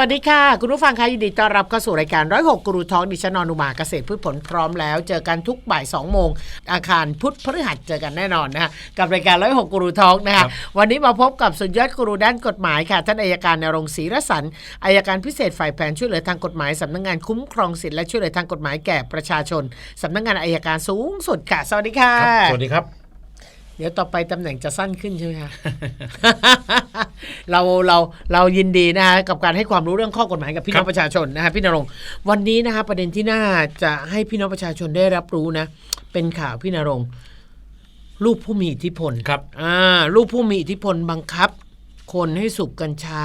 วัสดีค่ะ คุณผู้ฟังคะยินดีต้อนรับเข้าสู่รายการร้อยหกกรูทองดิฉันนอนุมาเกษตรพืชผลพร้อมแล้ว เจอกันทุกบ่าย2โมงอาคารพุธพฤหัสเจอกันแน่นอนนะคะกับรายการร้อยหกกรูทองนะคะวันนี้มาพบกับสุดยอดกรูด้านกฎหมายค่ะ ท่านอายการนรงค์ศรีรสันอายการพิเศษฝ่ายแผนช่วยเหลือทางกฎหมายสำนักงานคุ้มครองสิทธิและช่วยเหลือทางกฎหมายแก่ประชาชนสำนักงานอายการสูงสุดค่ะ สวัสดีค่ะครับสวัสดีครับ เดี๋ยวต่อไปตำแหน่งจะสั้นขึ้นใช่ไหมคะเราเราเรายินดีนะฮะกับการให้ความรู้เรื่องข้อกฎหมายกับพี่น้องครับประชาชนนะฮะพี่นรงค์วันนี้นะฮะประเด็นที่น่าจะให้พี่น้องประชาชนได้รับรู้นะ เป็นข่าวพี่นรงค์ลูกผู้มีอิทธิพลครับอ่าลูกผู้มีอิทธิพลบังคับ คนให้สูบกัญชา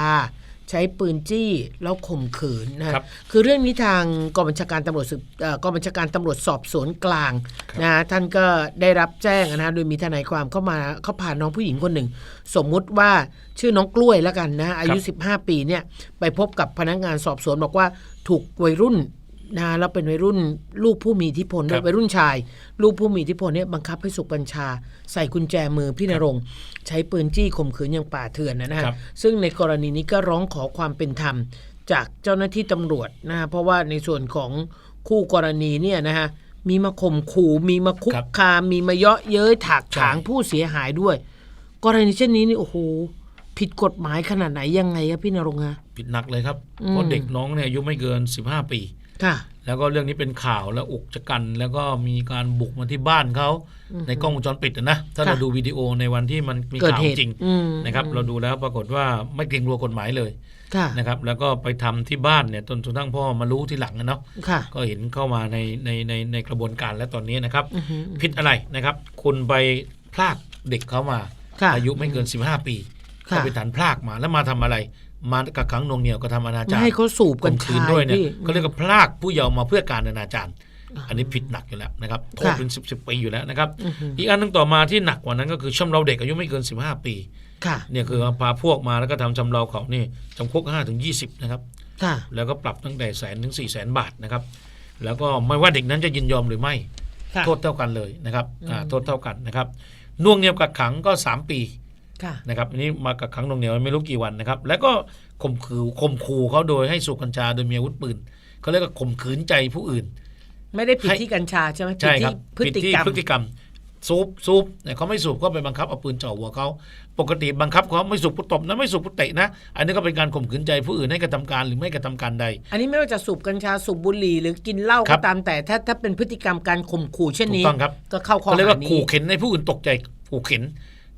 ใช้ปืนจี้แล้วข่มขืนนะฮะครับคือเรื่องนี้ทางกองบัญชาการตำรวจสืบเอ่อกองบัญชาการตำรวจสอบสวนกลางครับนะฮะท่านก็ได้รับแจ้งนะฮะโดยมีทนายความเข้ามาเขาพาน้องผู้หญิงคนหนึ่ง สมมุติว่าชื่อน้องกล้วยแล้วกันนะฮะอายุ 15 ปีเนี่ยไปพบกับพนักงานสอบสวนบอกว่าถูกวัยรุ่น นะฮะแล้วเป็นวัยรุ่นลูกผู้มีอิทธิพลด้วยครับวัยรุ่นชาย ลูกผู้มีอิทธิพลเนี่ยบังคับให้สูบกัญชา ใส่กุญแจมือพี่นรงค์ใช้ปืนจี้ข่มขืนอย่างป่าเถื่อนนะฮะครับซึ่งในกรณีนี้ก็ร้องขอความเป็นธรรม จากเจ้าหน้าที่ตำรวจนะฮะเพราะว่าในส่วนของคู่กรณีเนี่ยนะฮะมีมาข่มขู่มีมาคุกครับคามมีมาเยาะเย้ยถากถางใช่ผู้เสียหายด้วย กรณีเช่นนี้นี่โอ้โหผิดกฎหมายขนาดไหนยังไงครับพี่นรงค์ฮะผิดหนักเลยครับอืมเพราะเด็กน้องเนี่ยอายุไม่เกิน 15 ปี ค่ะแล้วก็เรื่องนี้เป็นข่าวแล้วอุกชะกัน แล้วก็มีการบุกมาที่บ้านเขาในกล้องวงจรปิดอะนะถ้าค่ะเราดูวิดีโอในวันที่มันมีเกิดข่าวเหตุจริงอืมนะครับเราดูแล้วปรากฏว่าไม่เกรงกลัวกฎหมายเลยค่ะนะครับแล้วก็ไปทำที่บ้านเนี่ยจนกระทั่งพ่อมารู้ทีหลังนะเนาะค่ะก็เห็นเข้ามาในในในในกระบวนการแล้วตอนนี้นะครับอือหือผิดอะไรนะครับ คุณไปพลากเด็กเขามาค่ะอายุไม่เกิน 15 ปีค่ะเขาไปฐานพลากมาแล้วมาทำอะไร มากักขังหน่วงเหนี่ยวก็ทำอนาไม่จารให้เขาสูบกัข่ญมขืชานด้วยเนี่ยพี่ก็เรียกว่าพลากผู้เยาว์มาเพื่อการอนาจารอันนี้ผิดหนักอยู่แล้วนะครับโทษค่ะเป็นสิบสิบปีอยู่แล้วนะครับอือหืออีกอันหนึงต่อมาที่หนักกว่านั้นก็คือชำเราเด็กอายุไม่เกิน15ปีค่ะเนี่ยคือพาพวกมาแล้วก็ทำชำเราเขานี่จำคุก5ถึง20นะครับค่ะแล้วก็ปรับตั้งแต่แสนถึง4แสนบาทนะครับ แล้วก็ไม่ว่าเด็กนั้นจะยินยอมหรือไม่ค่ะโทษเท่ากันเลยนะครับอ่าอืมโทษเท่ากันนะครับน่วงเหนียวกักขังก็3ปีค่ะ นะครับอันนี้มากักขังน่วงเหนียวไม่รู้กี่วันนะครับ แล้วก็ข่มขืนข่มขู่เขาโดยให้สูบกัญชาโดยมีอาวุธปืนเขาเรียกว่าข่มขืนใจผู้อื่น ไม่ได้ผิดให้ที่กัญชาใช่ไหมผิดใช่ครัที่บพฤติผิดที่กรรมพฤติกรรมสูบสูบเนี่ยเขาไม่สูบก็ไปบังคับเอาปืนจ่อหัวเขาปกติบังคับเขาไม่สูบผู้ตบนะไม่สูบผู้เตะนะ อันนี้ก็เป็นการข่มขืนใจผู้อื่นให้กระทำการหรือไม่กระทำการใด อันนี้ไม่ว่าจะสูบกัญชาสูบบุหรี่หรือกินเหล้าครัก็บตามแต่ถ้าถ้าเป็นพฤติกรรมการข่มขู่เช่นถูกนี้ต้องครับก็เข้าข้อเขาเรียกหาว่านี้ขู่เข็นให้ผู้อื่นตกใจขู่เข็น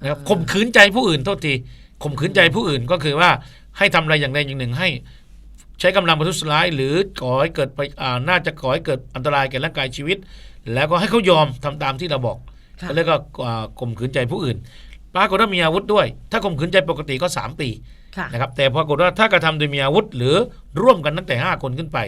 นะครับข่มขืนใจผู้อื่นโทษทีข่มขืนใจผู้อื่นก็คือว่าให้ทำอะไรอย่างใดอย่างหนึ่งให้ ใช้กำลังประทุษร้าย หรือก่อให้เกิดไปอ่าน่าจะก่อให้เกิดอันตรายแก่ร่างกายชีวิต แล้วก็ให้เขายอมทำตามที่เราบอกค่ะก็เรียกว่าอ่าข่มขืนใจผู้อื่นปรากฏว่ามีอาวุธด้วย ถ้าข่มขืนใจปกติก็ 3 ปีค่ะนะครับแต่ปรากฏว่าถ้ากระทำโดยมีอาวุธ หรือร่วมกันตั้งแต่ 5 คนขึ้นไป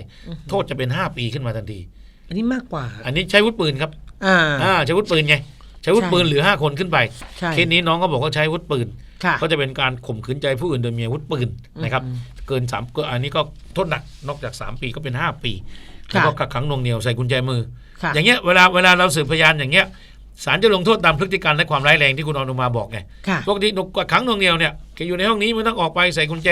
โทษจะเป็น 5 ปีขึ้นมาทันที อันนี้มากกว่า อันนี้ใช้อาวุธปืนครับ อ่าอ่าใช้อาวุธปืนไง ใช้อาวุธใช่ปืนหรือ 5 คนขึ้นไปใช่เคสนี้น้องก็บอกว่าใช้อาวุธปืนค่ะก็จะเป็นการข่มขืนใจผู้อื่นโดยมีอาวุธปืนนะครับอืมเกิน3ก็อันนี้ก็โทษหนักนอกจาก 3 ปีก็เป็น 5 ปีค่ะแล้วก็กักขังหน่วงเหนียวใส่กุญแจมือค่ะอย่างเงี้ยเวลาเวลาเราสืบพยานอย่างเงี้ยศาลจะลงโทษตามพฤติกรรมและความร้ายแรงที่คุณอนุมาบอกไงค่ะปกตินกกักขังหน่วงเหนียวเนี่ยแกอยู่ในห้องนี้ไม่ต้องออกไปใส่กุญแจ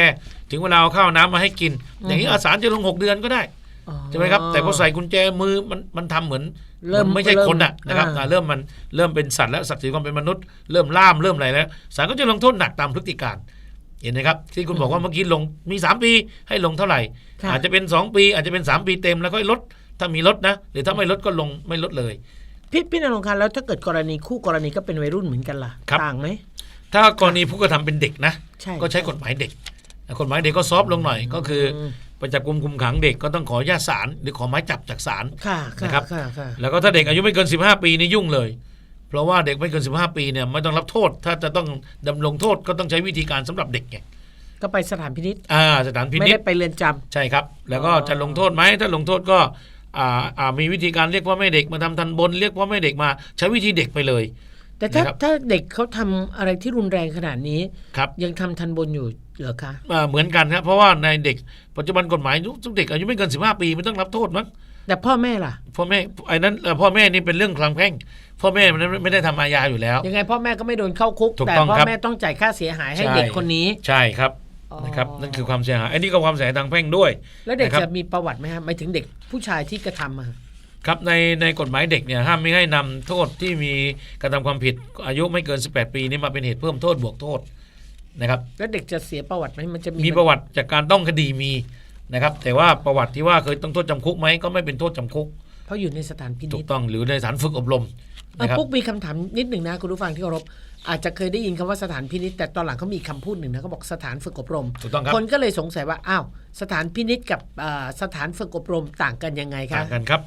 ถึงเวลาเอาข้าวน้ำมาให้กิน อย่างนี้อาสารจะลง 6 เดือนก็ได้อ๋อ ใช่ไหมครับ แต่พอใส่กุญแจมือมันมันทำเหมือนเริ่มนไม่ใช่เริ่มคนอะนะครับอ่าอ่าเริ่มมันเริ่มเป็นสัตว์แล้วศักดิ์ศรีความเป็นมนุษย์เริ่มล่ามเริ่มอะไรแล้วศาลก็จะลงโทษหนักตามพฤติการเห็นไหมครับที่คุณบอกว่าเมื่อกี้ลงมี 3 ปีให้ลงเท่าไหร่ค่ะอาจจะเป็น 2 ปี อาจจะเป็น 3 ปีเต็มแล้วก็ลดถ้ามีลดนะ หรือถ้าไม่ลดก็ลงไม่ลดเลย พี่พี่นรงค์คะแล้วถ้าเกิดกรณีคู่กรณีก็เป็นวัยรุ่นเหมือนกันล่ะครับต่างไหมถ้ากรณีผู้กระทำเป็นเด็กนะใช่ก็ใช้กฎหมายเด็กกฎหมายเด็กก็ซอฟต์ลงหน่อยก็คือม ไปจับกุมคุมขังเด็กก็ต้องขออนุญาตศาลหรือขอหมายจับจากศาลค่ะค่ะนะครับค่ะค่ะแล้วก็ถ้าเด็กอายุไม่เกิน 15 ปีนี่ยุ่งเลย เพราะว่าเด็กไม่เกิน 15 ปีเนี่ยไม่ต้องรับโทษ ถ้าจะต้องดำรงโทษก็ต้องใช้วิธีการสำหรับเด็กไงก็ไปสถานพินิษอ่าสถานพิไม่นิได้ษไปเรือนจำใช่ครับ แล้วก็อ๋อจะลงโทษไหมถ้าลงโทษก็อ่าอ่ามีวิธีการเรียกพ่อแม่เด็กมาทำทันบน เรียกพ่อแม่เด็กมา ใช้วิธีเด็กไปเลย แต่ถ้านะครับถ้าเด็กเขาทำอะไรที่รุนแรงขนาดนี้ครับยังทำทันบนอยู่ เหรอคะอ่าเหมือนกันครับเพราะว่าในเด็กปัจจุบันกฎหมายทุกเด็กอายุไม่เกิน15ปีไม่ต้องรับโทษมั้งแต่พ่อแม่ล่ะ พ่อแม่ไอ้นั้นเอ่อพ่อแม่นี่เป็นเรื่องคลังแพ่ง พ่อแม่มันไม่ได้ทำอาญาอยู่แล้ว ยังไงพ่อแม่ก็ไม่โดนเข้าคุก ถูกแต่ต้องพ่อครับ แม่ต้องจ่ายค่าเสียหายให้ใช่เด็กคนนี้ใช่ครับอ๋อนะครับนั่นคือความเสียหายอันนี้ก็ความเสียหายทางแพ่งด้วย แล้วเด็กนะครับ จะมีประวัติไหมครับหมายถึงเด็กผู้ชายที่กระทำอะครับในในกฎหมายเด็กเนี่ยห้ามไม่ให้นำโทษที่มีกระทำความผิดอายุไม่เกิน 18 ปีนี้มาเป็นเหตุเพิ่มโทษบวกโทษ นะครับ แล้วเด็กจะเสียประวัติไหมมันจะมีมีประวัติจากการต้องคดีมีนะครับ แต่ว่าประวัติที่ว่าเคยต้องโทษจำคุกไหมก็ไม่เป็นโทษจำคุก เพราะอยู่ในสถานพิถูนิกจต้องหรือในสถานฝึกอบรมเอ่อนะครับ ปุ๊กมีคำถามนิดหนึ่งนะคุณผู้ฟังที่เคารพอาจจะเคยได้ยินคำว่าสถานพินิจแต่ตอนหลังเขามีคำพูดหนึ่งนะเขาบอกสถานฝึกอบรม ถูกต้องครับ คนก็เลยสงสัยว่าอ้าวสถานพินิจกับเอ่อสถานฝึกอบรมต่างกันยังไงคะ ต่างกันครับ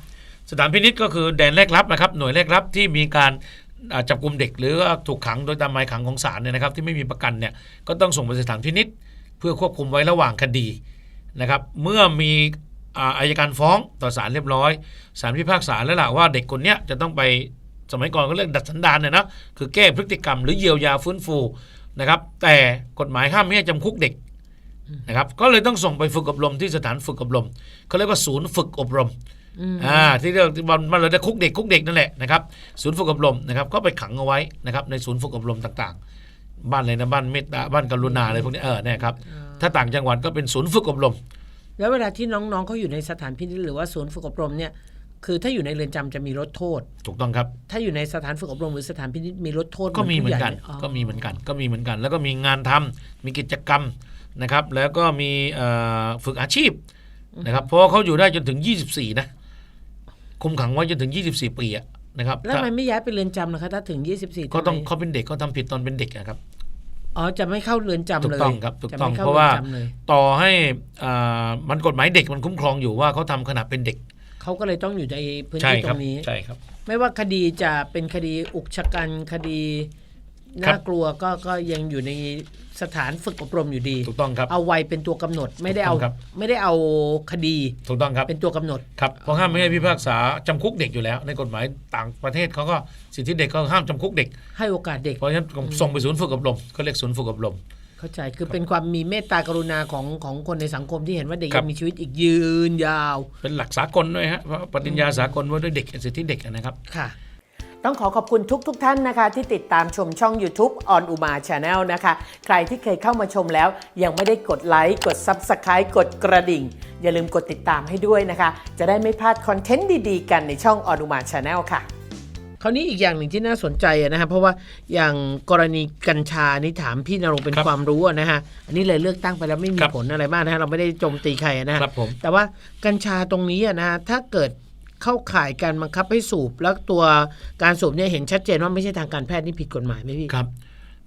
สถานพินิษก็คือแดนแรกรับนะครับ หน่วยแรกรับที่มีการอ่า จับกลุ่มเด็กหรือว่าถูกขังโดยตามหมายขังของศาลเนี่ยนะครับที่ไม่มีประกันเนี่ยก็ต้องส่งไปสถานพินิษเพื่อควบคุมไว้ระหว่างคดีนะครับเมื่อมีอายการฟ้องต่อศาลเรียบร้อยศาลพิพากษาแล้วล่ะว่าเด็กคนนี้จะต้องไปสมัยก่อนก็เรียกดัดสันดานเนี่ยนะคือแก้พฤติกรรมหรือเยียวยาฟื้นฟูนะครับแต่กฎหมายห้ามไม่ให้จำคุกเด็กนะครับก็เลยต้องส่งไปฝึกอบรมที่สถานฝึกอบรมเขาเรียกว่าศูนย์ฝึกอบรม อืมอ่าที่เรียกมันมันเลยได้คุกเด็กคุกเด็กนั่นแหละนะครับศูนย์ฝึกอบรมนะครับก็ไปขังเอาไว้นะครับในศูนย์ฝึกอบรมต่างๆ บ้านอะไรนะบ้านเมตตาบ้านกรุณาอะไรพวกนี้เออเนี่ยครับถ้าต่างจังหวัดก็เป็นศูนย์ฝึกอบรม แล้วเวลาที่น้องๆเขาอยู่ในสถานพินิจหรือว่าศูนย์ฝึกอบรมเนี่ยคือถ้าอยู่ในเรือนจำจะมีลดโทษ ถูกต้องครับ ถ้าอยู่ในสถานฝึกอบรมหรือสถานพินิจมีลดโทษก็มีเหมือนกันผู้ใญ่ก็มีเหมือนกัน ก็มีเหมือนกัน แล้วก็มีงานทำมีกิจกรรมนะครับ แล้วก็มีเอ่อฝึกอาชีพนะครับเพราะว่าเขาอยู่ได้จนถึง 24 นะ คุมขังไว้จนถึง 24 ปีอะนะครับแล้วทำไมถ้าไม่ย้ายไปเรือนจำนะคะถ้าถึง 24ก็ต้องทำไมเขาเป็นเด็กเขาทำผิดตอนเป็นเด็กอะครับ อ๋อจะไม่เข้าเรือนจำเลยถูกต้องครับถูกต้องจไม่ข้เพราะว่า อนจำเลยต่อให้อ่ามันกฎหมายเด็กมันคุ้มครองอยู่ว่าเขาทำขณะเป็นเด็กเขาก็เลยต้องอยู่ในพื้นใช่ที่คตรัรงนี้ ใช่ครับ ไม่ว่าคดีจะเป็นคดีอุกชะกันคดีครั น่าบกลัวก็ก็ยังอยู่ในสถานฝึกอบรมอยู่ดี ถูกต้องครับ เอาวัยเป็นตัวกำหนดไม่ได้เอาถูกต้องครับไม่ได้เอาคดีถูกต้องครับเป็นตัวกำหนดครับเพราะห้ามไม่ให้พิพากษาจำคุกเด็กอยู่แล้ว ในกฎหมายต่างประเทศเขาก็สิทธิเด็กก็ห้ามจำคุกเด็ก ให้โอกาสเด็กเพราะฉะนั้นส่งไปศูนย์ฝึกอบรมเขาเรียกศูนย์ฝึกอบรม เข้าใจคือเป็นความมีเมตตากรุณาของของคนในสังคมที่เห็นว่าเด็กครัยับงมีชีวิตอีกยืนยาว เป็นหลักสากลด้วยฮะเพราะปฏิญญาสากลว่าด้วยเด็กสิทธิเด็กนะครับค่ะ ต้องขอขอบคุณทุกทท่านนะคะ ที่ติดตามชมช่อง YouTube on Uma Channel นะคะ ใครที่เคยเข้ามาชมแล้ว ยังไม่ได้กดไลค์กด Subscribe กดกระดิ่ง อย่าลืมกดติดตามให้ด้วยนะคะ จะได้ไม่พลาดคอนเทนต์ดีๆ กันในช่อง on Uma Channel ค่ะคราวนี้อีกอย่างหนึ่งที่น่าสนใจอะนะฮะเพราะว่าอย่างกรณีกัญชานี่ถามพี่นรงค์เป็นครับความรู้อะนะฮะอันนี้เลยเลือกตั้งไปแล้วไม่มีครับผลอะไรมากนะฮะเราไม่ได้โจมตีใครอะนะฮะครับผมแต่ว่ากัญชาตรงนี้อะนะฮะถ้าเกิด เข้าข่ายการบังคับให้สูบ แล้วตัวการสูบเนี่ยเห็นชัดเจนว่าไม่ใช่ทางการแพทย์นี่ผิดกฎหมายไหมพี่ครับ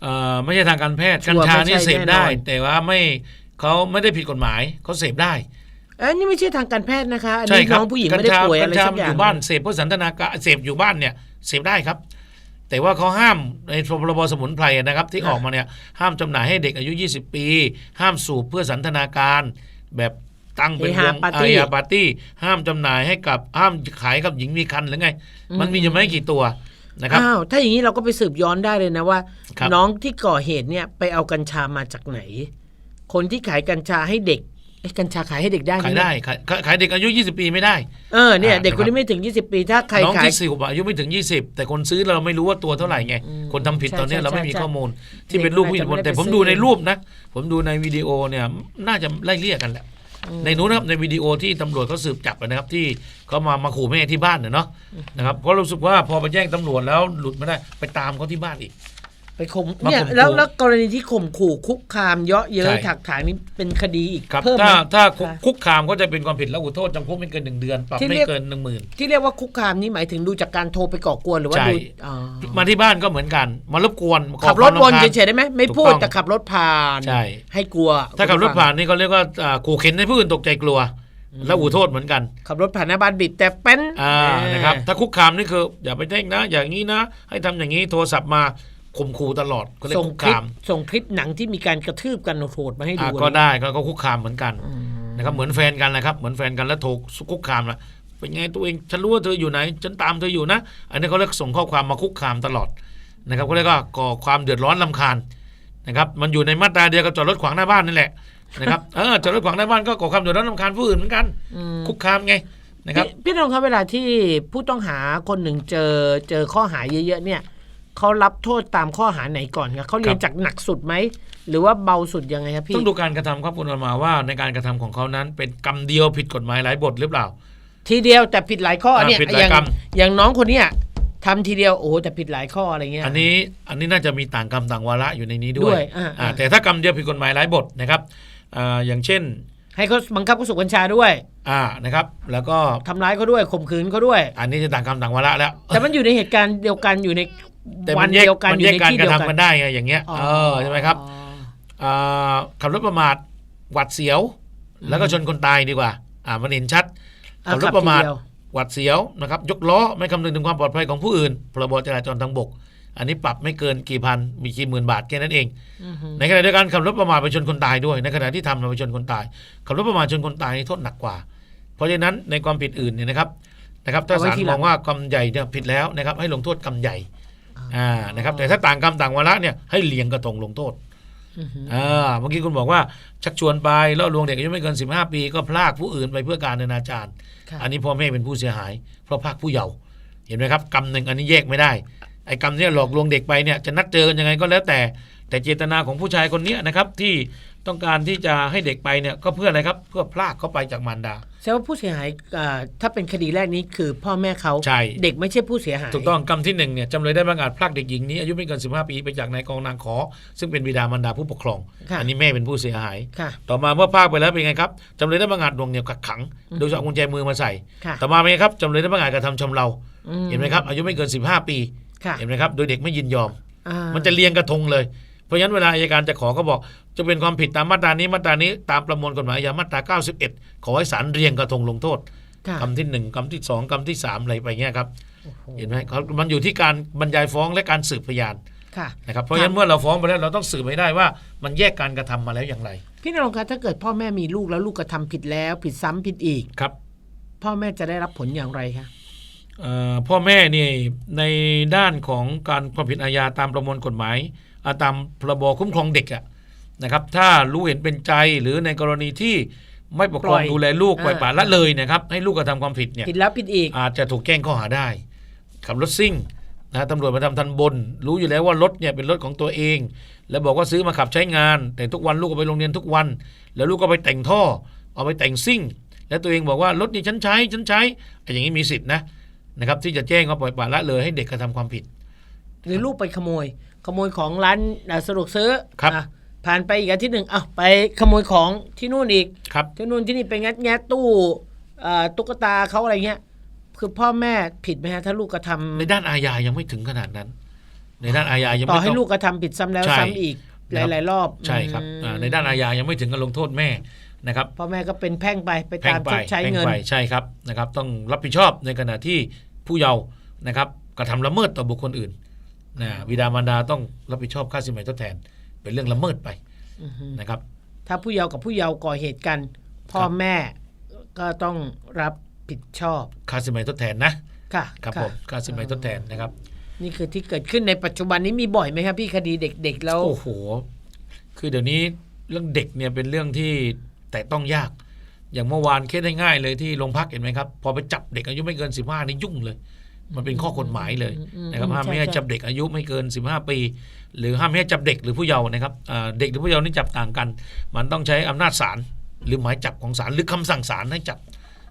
เอ่อไม่ใช่ทางการแพทย์ชักัญวร์ชาไม่นี่ใช่เสพได้แน่นอนแต่ว่าไม่เขาไม่ได้ผิดกฎหมายเขาเสพได้อันนี้ไม่ใช่ทางการแพทย์นะคะอันใช่นี้ครัน้บองผู้หญิงกัไม่ได้ชาป่วยกัอะไรญชาสักอย่างอยู่บ้านเสพเพื่อสันทนาการเสพอยู่บ้านเนี่ยเสพได้ครับ แต่ว่าเขาห้ามในพรบสมุนไพรนะครับ ที่ออกมาเนี่ยห้ามจำหน่ายให้เด็กอายุ 20 ปี ห้ามสูบเพื่อสันทนาการแบบ ตั้งเป็นวงเฮฮาปาร์ตี้เฮฮาปาร์ตี้ห้ามจำหน่ายให้กับห้ามขายกับหญิงมีคันหรือไง มันมีอยู่ไม่กี่ตัวนะครับอ้าวถ้าอย่างนี้เราก็ไปสืบย้อนได้เลยนะว่าครับน้องที่ก่อเหตุเนี่ยไปเอากัญชามาจากไหน คนที่ขายกัญชาให้เด็กเอ๊ะกัญชาขายให้เด็กได้หมขายได้ขายขายเด็กอายุ 20 ปีไม่ได้เออเนี่ยอ่าเด็กคนนี้ไม่ถึง 20 ปีถ้าใครน้องขายที่สิบอายุไม่ถึง 20 แต่คนซื้อเราไม่รู้ว่าตัวเท่าไหร่ไงคนทำผิดใช่ตอนเนี้ยใช่เราไม่มีใช่ข้อมูลที่เด็กเป็นรูปผู้หญิงอาจจะไม่ได้แต่ผมไปซื้อดูในรูปนะ ผมดูในวิดีโอเนี่ยน่าจะไล่เลี่ยกันแหละ ในนู้นนะครับในวิดีโอที่ตำรวจเขาสืบจับนะครับ ที่เขามามาขู่แม่ที่บ้านเนี่ยเนาะนะครับเพราะรู้สึกว่าพอไปแจ้งตำรวจแล้วหลุดไม่ได้ไปตามเขาที่บ้านอีก ไปข่มมาเนี่ยข่มขู่แล้วแล้วกรณีที่ข่มขู่คุกคามเยาะเย้ยใช่ถักถางนี่เป็นคดีอีกครับเพิ่มไหมถ้าถ้าคุกค่ะ คุกคามก็จะเป็นความผิดแล้วอุทโทษจำคุกไม่เกินหนึ่งเดือน ปรับที่ไม่เรียก เกินหนึ่งหมื่น ที่เรียกว่าคุกคามนี่หมายถึงดูจากการโทรไปก่อกวนหรือว่าใช่ ดูอ๋อมาที่บ้านก็เหมือนกัน มารบกวนก่อขับรถควาวมนรำคาญ เฉยๆได้ไหมไม่ถูกพูดต้องแต่ขับรถผ่านใช่ให้กลัวถ้าขับรถผ่านนี่เขาเรียกว่าอ่าขู่เข็นให้ผู้อื่นตกใจกลัว แล้วอุทโทษเหมือนกัน ขับรถผ่านหน้าบ้านบิดแต่เป็นอ่าเออนะครับถ้าคุกคามนี่คือ อย่าไปแจ้งนะ อย่างนี้นะ ให้ทำอย่างนี้โทรศัพท์มา ข่มขู่ตลอดก็เรียกส่งคุกคลิปคามส่งคลิปหนังที่มีการกระทืบกันโหดๆมาให้ดูอ่าก็ได้ก็ก็คุกคามเหมือนกันนะครับเหมือนแฟนกันนะครับเหมือนแฟนกันแล้วโทรคุกคามละเป็นไงตัวเองฉันรู้ว่าเธออยู่ไหนฉันตามเธออยู่นะ อันนี้เขาเรียกส่งข้อความมาคุกคามตลอดนะครับเขาเรียกว่าก่อความเดือดร้อนลำคาญนะครับมันอยู่ในมาตราเดียวกับจอดรถขวางหน้าบ้านนี่แหละนะครับเออจอดรถขวางหน้าบ้านก็ก่อความเดือดร้อนลำคาญผู้อื่นเหมือนกันคุกคามไงนะครับพี่พี่นงครับเวลาที่ผู้ต้องหาคนหนึ่งเจอเจอข้อหาเยอะๆเนี่ย เขารับโทษตามข้อหาไหนก่อนครับเขาเรียนครับจากหนักสุดไหมหรือว่าเบาสุดยังไงครับพี่ต้องดูการกระทำครับคุณอมาว่า ในการกระทำของเขานั้น เป็นกรรมเดียวผิดกฎหมายหลายบทหรือเปล่า ทีเดียวแต่ผิดหลายข้ออ่าเนี่ยผิดหลายอย่างกรรมอย่างน้องคนเนี้ยทำทีเดียวโอ้โหแต่ผิดหลายข้ออะไรเงี้ยอันนี้อันนี้น่าจะมีต่างกรรมต่างวาระอยู่ในนี้ด้ด้ววยยอ่าอ่าอ่าแต่ถ้ากรรมเดียวผิดกฎหมายหลายบทนะครับอ่าอย่างเช่น ให้เขาบังคับเขาสูบกัญชาด้วย อ่านะครับ แล้วก็ทำร้ายเขาด้วยข่มขืนเขาด้วย อันนี้จะต่างกรรมต่างวาระแล้วแต่มันอยู่ในเหตุการณ์เดียวกันอยู่ใน แต่วัมันนแยกเดียวกันมันอยู่แยกในการที่กระเดียวทำกักันนได้ไงอย่างเงี้ยเออใช่ไหมครับอ๋ออ่าขับรถประมาทหวัดเสียว แล้วก็ชนคนตายดีกว่า อ่ามันเห็นชัดอะขับรถประมาทขับทีเดียวหวัดเสียวนะครับ ยกล้อไม่คำนึงถึงความปลอดภัยของผู้อื่นพรบจราจรทางบก อันนี้ปรับไม่เกินกี่พันมีกี่หมื่นบาทแค่นั้นเองอือฮึในขณะเดียวกันขับรถประมาทไปชนคนตายด้วย ในขณะที่ทำเราไปชนคนตายขับรถประมาทชนคนตายนี่โทษหนักกว่า เพราะฉะนั้นในความผิดอื่นเนี่ยนะครับนะครับถ้าเอาไว้ศาลทีหลัมงองว่ากรรมใหญ่เนี่ยผิดแล้วนะครับให้ลงโทษกรรมใหญ่ อ่านะครับแต่ถ้าต่างกรรมต่างวาระเนี่ยให้เลียงกระทงลงโทษอือฮึอ่าเมื่อกี้คุณบอกว่า ชักชวนไปล่อลวงเด็กอายุไม่เกิน 15 ปี ก็พลากผู้อื่นไปเพื่อการอนาจารค่ะอันนี้พ่อแม่เป็นผู้เสียหาย เพราะพรากผู้เยาว์เห็นไหมครับกรรมหนึ่งอันนี้แยกไม่ได้ไอ้กรรมเนี่ยหลอกลวงเด็กไปเนี่ยจะนัดเจอกันยังไงก็แล้วแต่ แต่เจตนาของผู้ชายคนเนี้ยนะครับที่ต้องการที่จะให้เด็กไปเนี่ยก็เพื่ออะไรครับเพื่อพลากเขาไปจากมารดา แสดงว่าผู้เสียหายอ่าถ้าเป็นคดีแรกนี้คือพ่อแม่เขาใช่เด็กไม่ใช่ผู้เสียหาย ถูกต้องกรรมที่หนึ่งเนี่ยจำเลยได้บังอาจพลากเด็กหญิงนี้อายุไม่เกิน 15 ปีไปจากนายกองนางขอ ซึ่งเป็นบิดามารดาผู้ปกครองค่ะอันนี้แม่เป็นผู้เสียหายค่ะต่อมาเมื่อพากไปแล้วเป็นไงครับจำเลยได้บังอาจดวงเหนียวกักขัง โดยจะเอากุญแจมือมาใส่ค่ะต่อมาเป็นไงครับจำเลยได้บังอาจกระทำชำเราอืเห็นไหมครับอายุไม่เกิน 15 ปีค่ะเห็นไหมครับโดยเด็กไม่ยินยอมอ่ามันจะเรียงกระทงเลยเพ ราะฉะนั้นเวลาอัยการจะขอก็บอก จะเป็นความผิดตามมาตรานี้มาตรานี้ตามประมวลกฎหมายอาญามาตรา 91 ขอให้ศาลเรียงกระทงลงโทษค่ะคำที่หนึ่งคำที่สองคำที่สามอะไรไปเงี้ยครับโอ้โหเห็นไหมครับมันอยู่ที่การบรรยายฟ้องและการสืบพยานค่ะนะครับเพราะฉะนั้นเมื่อเราฟ้องไปแล้วเราต้องสืบให้ได้ว่ามันแยกการกระทำมาแล้วอย่างไร พี่นรงค์คะถ้าเกิดพ่อแม่มีลูกแล้วลูกกระทำผิดแล้ว ผิดซ้ำผิดอีกครับ พ่อแม่จะได้รับผลอย่างไรคะเอ่อ พ่อแม่นี่ในด้านของการความผิดอาญาตามประมวลกฎหมายอ่าตามพรบคุ้มครองเด็กอะนะครับถ้ารู้เห็นเป็นใจหรือในกรณีที่ไม่ปกครองดูแลลูกปล่อยปละละเลยนะครับให้ลูกกระทำความผิดเนี่ยผิดแล้วผิดอีกอาจจะถูกแจ้งข้อหาได้ ขับรถซิ่งนะตำรวจมาทำทันบน รู้อยู่แล้วว่ารถเนี่ยเป็นรถของตัวเอง แล้วบอกว่าซื้อมาขับใช้งาน แต่ทุกวันลูกก็ไปโรงเรียนทุกวัน แล้วลูกก็ไปแต่งท่อ เอาไปแต่งซิ่ง แล้วตัวเองบอกว่ารถนี่ฉันใช้ฉันใช้ไอ้อย่างนี้มีสิทธินะ นะครับที่จะแจ้งว่าปล่อยปละละเลยให้เด็กกระทำความผิด หรือลูกไปขโมย ขโมยของร้านอ่าสะดวกซื้อครับ อะผ่านไปอีกอาทิตย์หนึ่งอ้าวไปขโมยของที่นู่นอีก ครับ ที่นู่นที่นี่ไปงัดแงะตู้อ่าตุ๊กตาเขาอะไรเงี้ย คือพ่อแม่ผิดไหมฮะถ้าลูกกระทำในด้านอาญายังไม่ถึงขนาดนั้น ในด้านอาญายังต่อไม่ให้ต้องลูกกระทำผิดซ้ำแล้วใช่ซ้ำอีกหนะครับลาย ๆ รอบใช่ครับอืม อ่าในด้านอาญายังไม่ถึงกับลงโทษแม่ นะครับพ่อแม่ก็เป็นแพ่งไปไปแพ่ตางมไปชดใช้แพ่งเงินไปใช่ครับนะครับ ต้องรับผิดชอบในขณะที่ผู้เยาว์นะครับกระทำละเมิดต่อบุคคลอื่นนะบิดามารดาต้องรับผิดชอบค่าสินไหมทดแทน เป็นเรื่องละเมิดไปอือฮึนะครับ ถ้าผู้เยาว์กับผู้เยาว์ก่อเหตุกัน พ่อครับแม่ก็ต้องรับผิดชอบค่าสินไหมทดแทนนะค่ะครับะผมค่าสินไหมทดแทนนะครับ นี่คือที่เกิดขึ้นในปัจจุบันนี้มีบ่อยไหมครับพี่คดีเด็กๆแล้วโอ้โห คือเดี๋ยวนี้เรื่องเด็กเนี่ยเป็นเรื่องที่ แต่ต้องยาก อย่างเมื่อวานเคสได้ง่ายเลยที่โรงพักเห็นไหมครับ พอไปจับเด็กอายุไม่เกิน 15นี่ยุ่งเลย มันเป็นข้อกฎหมายเลยอืมนะครับอืมห้ามไม่ให้ใช่จับเด็กอายุไม่เกิน 15 ปี หรือห้ามไม่ให้จับเด็กหรือผู้เยาว์นะครับอ่าเด็กหรือผู้เยาว์นี่จับต่างกัน มันต้องใช้อำนาจศาลหรือหมายจับของศาลหรือคำสั่งศาลให้จับ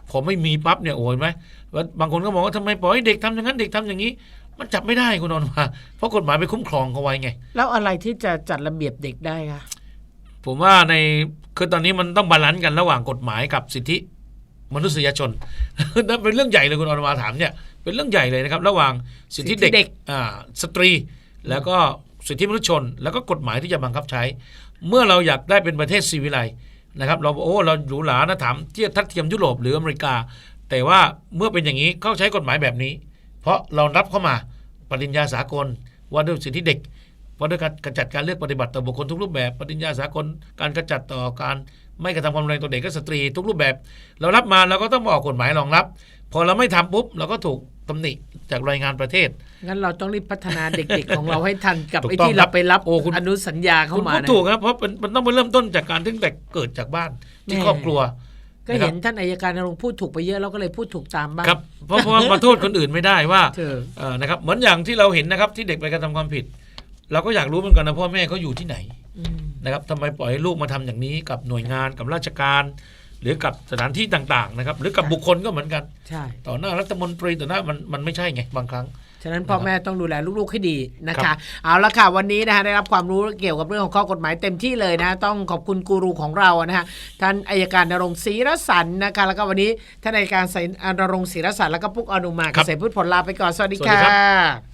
พอไม่มีปั๊บเนี่ยโอ้ยไหมว่าบางคนก็บอกว่าทำไมปล่อยให้เด็กทำอย่างนั้นเด็กทำอย่างนี้ มันจับไม่ได้คุณนนท์มาเพราะกฎหมายไปคุ้มครองเขาไว้ไง แล้วอะไรที่จะจัดระเบียบเด็กได้คะ ผมว่าในคือตอนนี้มันต้องบาลานซ์กันระหว่างกฎหมายกับสิทธิมนุษยชนนั่นเป็นเรื่องใหญ่เลยคุณอนุมาถามเนี่ยเป็นเรื่องใหญ่เลยนะครับ ระหว่างสิทธิเด็กอ่าสตรี แล้วก็สิทธิมนุษยชน แล้วก็กฎหมายที่จะบังคับใช้ เมื่อเราอยากได้เป็นประเทศซีวิไลซ์นะครับ เราโอ้เราหรูหรานะถามเทียบทัดเทียมยุโรปหรืออเมริกา แต่ว่าเมื่อเป็นอย่างนี้เขาใช้กฎหมายแบบนี้ เพราะเรารับเข้ามาปริญญาสากลว่าด้วยสิทธิเด็ก ว่าด้วยการกระจัดการเลือกปฏิบัติต่อบุคคลทุกรูปแบบปฏิญญาสากลการกระจัดต่อการไม่กระทำความรุนแรงต่อเด็กและสตรีทุกรูปแบบ เรารับมาเราก็ต้องมาออกกฎหมายรองรับ พอเราไม่ทำปุ๊บเราก็ถูกตำหนิจากรายงานประเทศ งั้นเราต้องรีบพัฒนาเด็กๆ ของเราให้ทันกับถูกไอ้ต้องที่ครัเราบไปรับโอ้คุณอนุสัญญาเข้าคุณมาพูดนะถูกครับเพราะมันมันต้องไปเริ่มต้นจากการตั้งแต่เกิดจากบ้านที่แม่ครอบครัวก็เห็นท่านอายการนรงค์พูดถูกไปเยอะเราก็เลยพูดถูกตามบ้างครับเพราะเพราะว่ามาโทษคนอื่นไม่ได้ว่าเธอเออนะครับเหมือนอย่างที่เราเห็นนะครับที่เด็กไปกระทำความผิด เราก็อยากรู้เหมือนกันนะพ่อแม่เขาอยู่ที่ไหนอืมนะครับทำไมปล่อยให้ลูกมาทำอย่างนี้กับหน่วยงานกับราชการ หรือกับสถานที่ต่างๆนะครับ หรือกับบุคคลก็เหมือนกันใช่ต่อหน้ารัฐมนตรีต่อหน้ามันมันไม่ใช่ไงบางครั้งฉะนั้นพ่อแม่ต้องดูแลลูกๆให้ดีนะคะเอาละค่ะวันนี้นะคะได้รับความรู้เกี่ยวกับเรื่องของข้อกฎหมายเต็มที่เลยนะต้องขอบคุณกูรูของเรานะฮะท่านอายการนรงค์ศรีรสันนะคะแล้วก็วันนี้ท่านอายการศรีนรงค์ศรีรสันแล้วก็ปุ๊กอนุมาครัเกบษตรพืชผลลาไปก่อนสวัสดีสวัสดีค่ครับะ